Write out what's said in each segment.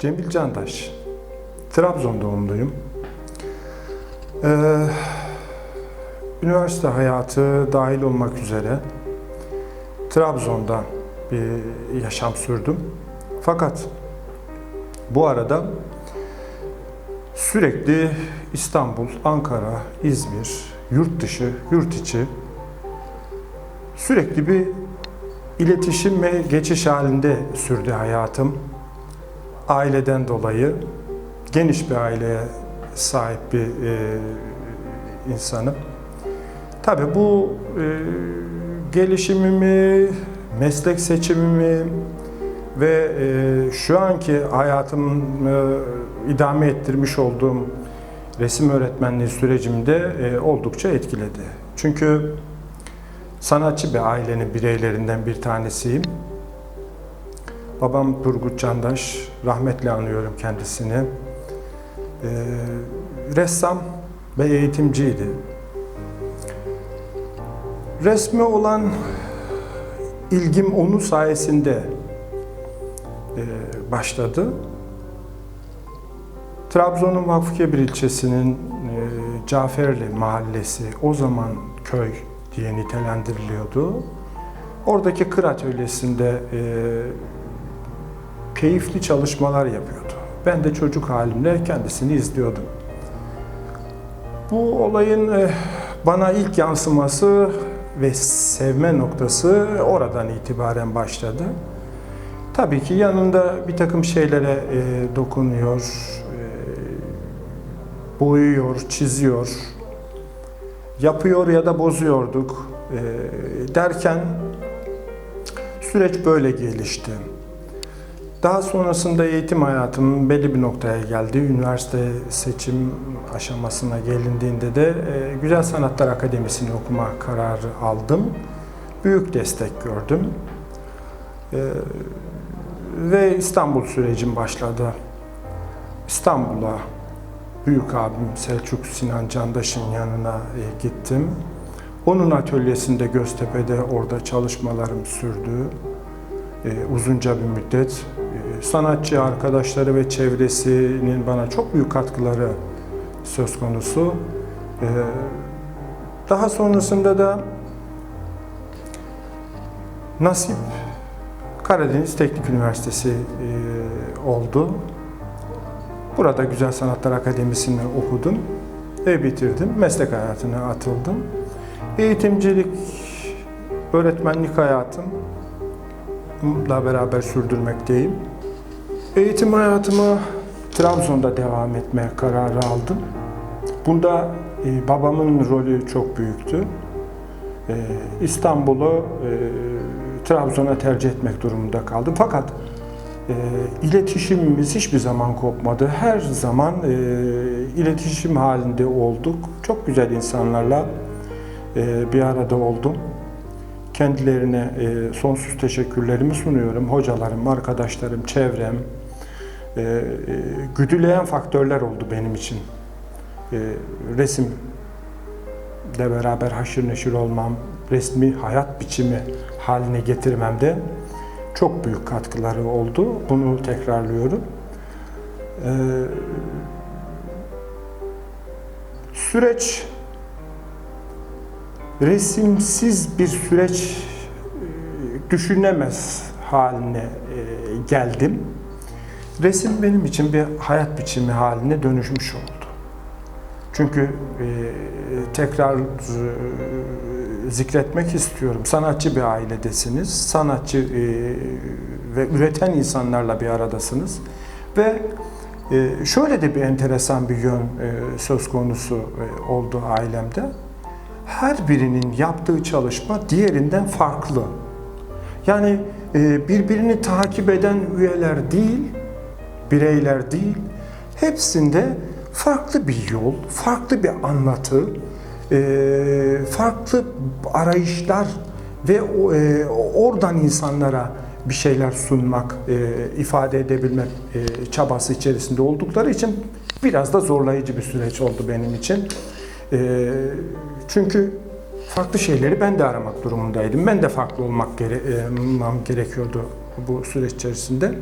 Cemil Candaş. Trabzon doğumluyum. Ee, üniversite hayatı dahil olmak üzere Trabzon'da bir yaşam sürdüm. Fakat bu arada sürekli İstanbul, Ankara, İzmir, yurt dışı, yurt içi sürekli bir iletişim ve geçiş halinde sürdü hayatım. Aileden dolayı geniş bir aileye sahip bir e, insanım. Tabii bu e, gelişimimi, meslek seçimimi ve e, şu anki hayatımı idame ettirmiş olduğum resim öğretmenliği sürecimde e, oldukça etkiledi. Çünkü sanatçı bir ailenin bireylerinden bir tanesiyim. Babam Turgut Candaş, rahmetle anıyorum kendisini. Ee, ressam ve eğitimciydi. Resme olan ilgim onun sayesinde e, başladı. Trabzon'un Vakfıkebir ilçesinin e, Caferli mahallesi, o zaman köy diye nitelendiriliyordu. Oradaki kır atölyesinde e, keyifli çalışmalar yapıyordu. Ben de çocuk halimle kendisini izliyordum. Bu olayın e, bana ilk yansıması ve sevme noktası oradan itibaren başladı. Tabii ki yanında bir takım şeylere e, dokunuyor, e, boyuyor, çiziyor, yapıyor ya da bozuyorduk derken süreç böyle gelişti. Daha sonrasında eğitim hayatım belli bir noktaya geldi. Üniversite seçim aşamasına gelindiğinde de e, Güzel Sanatlar Akademisi'ni okuma kararı aldım. Büyük destek gördüm. E, ve İstanbul sürecim başladı. İstanbul'a büyük abim Selçuk Sinan Candaş'ın yanına e, gittim. Onun atölyesinde Göztepe'de orada çalışmalarım sürdü. Uzunca bir müddet. Sanatçı arkadaşları ve çevresinin bana çok büyük katkıları söz konusu. E, daha sonrasında da nasip Karadeniz Teknik Üniversitesi e, oldu. Burada Güzel Sanatlar Akademisi'ni okudum ve bitirdim. Meslek hayatına atıldım. Eğitimcilik, öğretmenlik hayatımla beraber sürdürmekteyim. Eğitim hayatıma Trabzon'da devam etmeye kararı aldım. Bunda e, babamın rolü çok büyüktü. E, İstanbul'u e, Trabzon'a tercih etmek durumunda kaldım. Fakat e, iletişimimiz hiçbir zaman kopmadı. Her zaman e, iletişim halinde olduk. Çok güzel insanlarla e, bir arada oldum. Kendilerine e, sonsuz teşekkürlerimi sunuyorum. Hocalarım, arkadaşlarım, çevrem. E, e, güdüleyen faktörler oldu benim için. E, resim de beraber haşır neşir olmam, resmi hayat biçimi haline getirmemde çok büyük katkıları oldu. Bunu tekrarlıyorum. Ee, süreç resimsiz bir süreç e, düşünemez haline e, geldim. Resim benim için bir hayat biçimi haline dönüşmüş oldu. Çünkü e, tekrar e, zikretmek istiyorum. Sanatçı bir ailedesiniz. Sanatçı e, ve üreten insanlarla bir aradasınız. Ve e, şöyle de bir enteresan bir yön e, söz konusu e, oldu ailemde. Her birinin yaptığı çalışma diğerinden farklı. Yani e, birbirini takip eden üyeler değil, bireyler değil, hepsinde farklı bir yol, farklı bir anlatı, e, farklı arayışlar ve e, oradan insanlara bir şeyler sunmak, e, ifade edebilmek çabası içerisinde oldukları için biraz da zorlayıcı bir süreç oldu benim için. Çünkü farklı şeyleri ben de aramak durumundaydım. Ben de farklı olmak gere- gerekiyordu bu süreç içerisinde.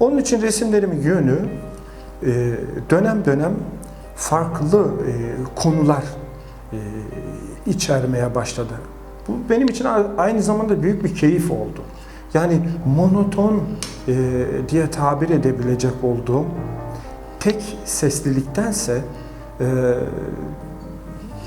Onun için resimlerimin yönü e, dönem dönem farklı e, konular e, içermeye başladı. Bu benim için aynı zamanda büyük bir keyif oldu. Yani monoton diye tabir edebilecek olduğum tek sesliliktense e,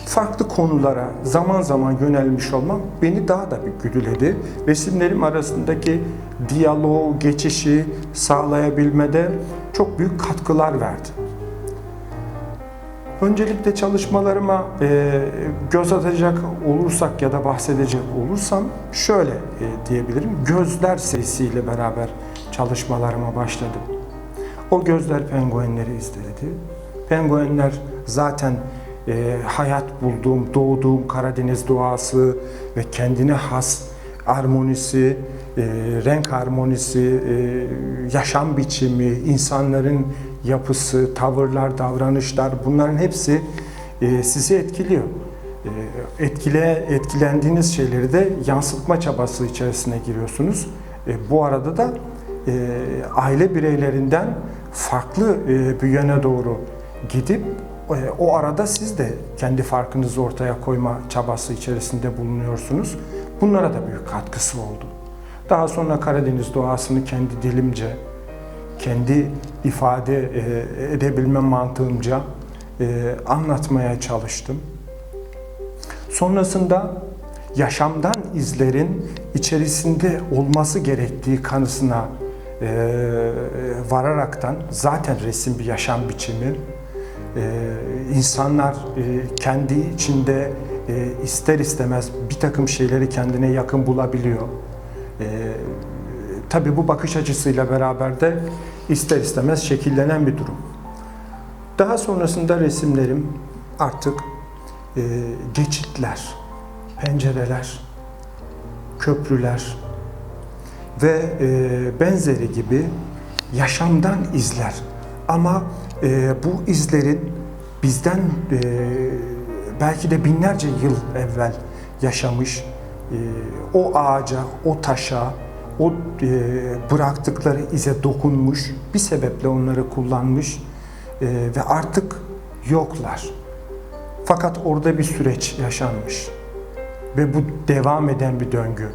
farklı konulara zaman zaman yönelmiş olmam beni daha da bir güdüledi. Resimlerim arasındaki diyaloğu, geçişi sağlayabilmede çok büyük katkılar verdi. Öncelikle çalışmalarıma e, göz atacak olursak ya da bahsedecek olursam şöyle e, diyebilirim. Gözler serisiyle beraber çalışmalarıma başladım. O gözler penguenleri izledi. Penguenler zaten e, hayat bulduğum, doğduğum Karadeniz doğası ve kendine has armonisi, e, renk harmonisi, e, yaşam biçimi, insanların yapısı, tavırlar, davranışlar bunların hepsi e, sizi etkiliyor. E, etkile etkilendiğiniz şeyleri de yansıtma çabası içerisine giriyorsunuz. E, bu arada da e, aile bireylerinden farklı e, bir yöne doğru gidip o arada siz de kendi farkınızı ortaya koyma çabası içerisinde bulunuyorsunuz. Bunlara da büyük katkısı oldu. Daha sonra Karadeniz doğasını kendi dilimce, kendi ifade e, edebilme mantığımca e, anlatmaya çalıştım. Sonrasında yaşamdan izlerin içerisinde olması gerektiği kanısına e, vararaktan zaten resim bir yaşam biçimi. E, insanlar e, kendi içinde e, ister istemez bir takım şeyleri kendine yakın bulabiliyor. E, tabii bu bakış açısıyla beraber de ister istemez şekillenen bir durum. Daha sonrasında resimlerim artık e, geçitler, pencereler, köprüler ve benzeri gibi yaşamdan izler. Ama e, bu izlerin bizden e, belki de binlerce yıl evvel yaşamış e, o ağaca, o taşa, o e, bıraktıkları ize dokunmuş, bir sebeple onları kullanmış e, ve artık yoklar. Fakat orada bir süreç yaşanmış ve bu devam eden bir döngü.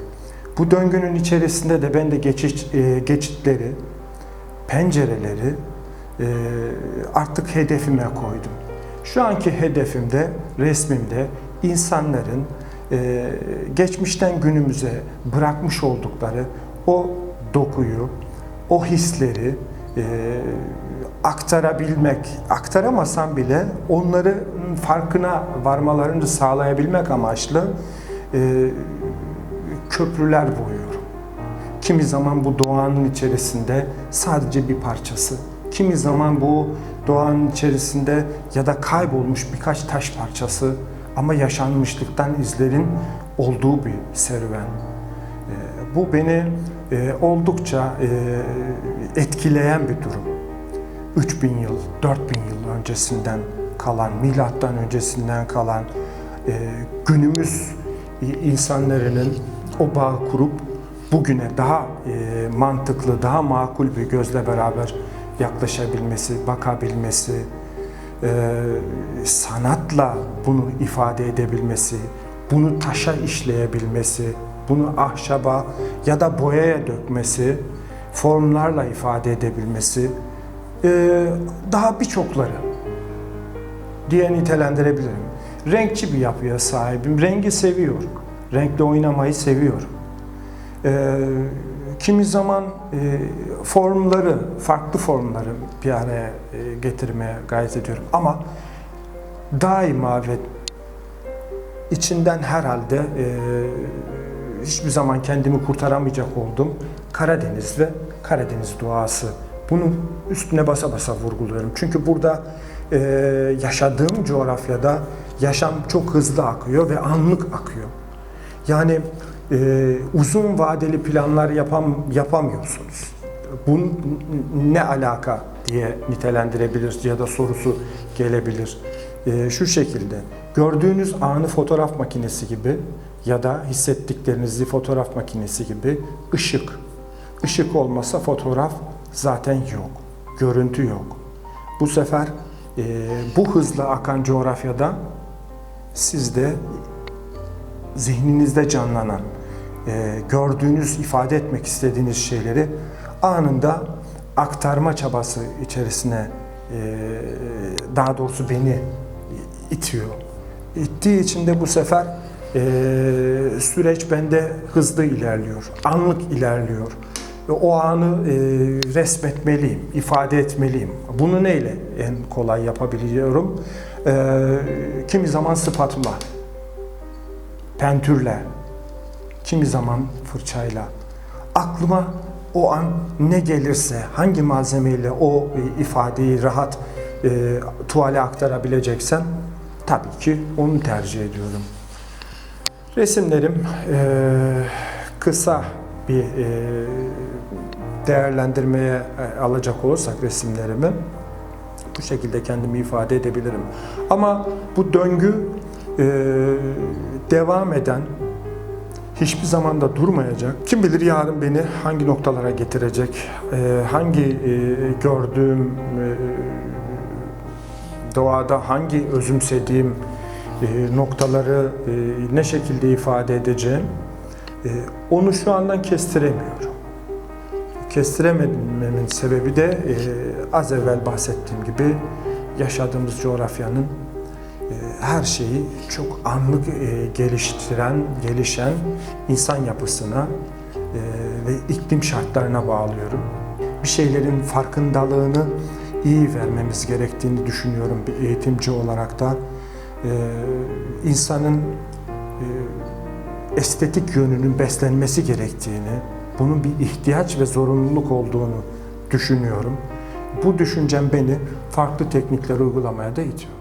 Bu döngünün içerisinde de ben de geçiş, e, geçitleri, pencereleri artık hedefime koydum. Şu anki hedefimde, resmimde insanların e, geçmişten günümüze bırakmış oldukları o dokuyu, o hisleri e, aktarabilmek, aktaramasam bile onların farkına varmalarını sağlayabilmek amaçlı e, köprüler boyuyorum. Kimi zaman bu doğanın içerisinde sadece bir parçası, kimi zaman bu doğanın içerisinde ya da kaybolmuş birkaç taş parçası ama yaşanmışlıktan izlerin olduğu bir serüven. E, bu beni e, oldukça e, etkileyen bir durum. 3000 yıl, 4000 yıl öncesinden kalan, milattan öncesinden kalan e, günümüz insanların o bağı kurup bugüne daha mantıklı, daha makul bir gözle beraber yaklaşabilmesi, bakabilmesi, e, sanatla bunu ifade edebilmesi, bunu taşa işleyebilmesi, bunu ahşaba ya da boyaya dökmesi, formlarla ifade edebilmesi, e, daha birçokları diye nitelendirebilirim. Renkçi bir yapıya sahibim. Rengi seviyorum. Renkle oynamayı seviyorum. Ee, kimi zaman e, formları, farklı formları bir araya e, getirmeye gayret ediyorum. Ama daima ve içinden herhalde e, hiçbir zaman kendimi kurtaramayacak oldum. Karadeniz ve Karadeniz doğası. Bunu üstüne basa basa vurguluyorum. Çünkü burada e, yaşadığım coğrafyada yaşam çok hızlı akıyor ve anlık akıyor. Yani e, uzun vadeli planlar yapam, yapamıyorsunuz. Bu ne alaka diye nitelendirebilir ya da sorusu gelebilir. E, şu şekilde, gördüğünüz anı fotoğraf makinesi gibi ya da hissettiklerinizi fotoğraf makinesi gibi ışık. Işık olmasa fotoğraf zaten yok. Görüntü yok. Bu sefer e, bu hızla akan coğrafyada siz de zihninizde canlanan, e, gördüğünüz, ifade etmek istediğiniz şeyleri anında aktarma çabası içerisine e, daha doğrusu beni itiyor. İttiği için de bu sefer e, süreç bende hızlı ilerliyor, anlık ilerliyor. Ve o anı e, resmetmeliyim, ifade etmeliyim. Bunu neyle en kolay yapabiliyorum? E, kimi zaman spatula, pentürle, kimi zaman fırçayla. Aklıma o an ne gelirse, hangi malzemeyle o e, ifadeyi rahat e, tuvale aktarabileceksem tabii ki onu tercih ediyorum. Resimlerim e, kısa bir e, değerlendirmeye e, alacak olursak resimlerimi bu şekilde kendimi ifade edebilirim. Ama bu döngü e, devam eden, hiçbir zaman da durmayacak. Kim bilir yarın beni hangi noktalara getirecek, e, hangi e, gördüğüm e, doğada hangi özümsediğim e, noktaları ne şekilde ifade edeceğim, onu şu andan kestiremiyorum. Kestiremememin sebebi de az evvel bahsettiğim gibi yaşadığımız coğrafyanın her şeyi çok anlık e, geliştiren, gelişen insan yapısına e, ve iklim şartlarına bağlıyorum. Bir şeylerin farkındalığını iyi vermemiz gerektiğini düşünüyorum bir eğitimci olarak da. E, insanın e, estetik yönünün beslenmesi gerektiğini, bunun bir ihtiyaç ve zorunluluk olduğunu düşünüyorum. Bu düşüncem beni farklı teknikler uygulamaya da itiyor.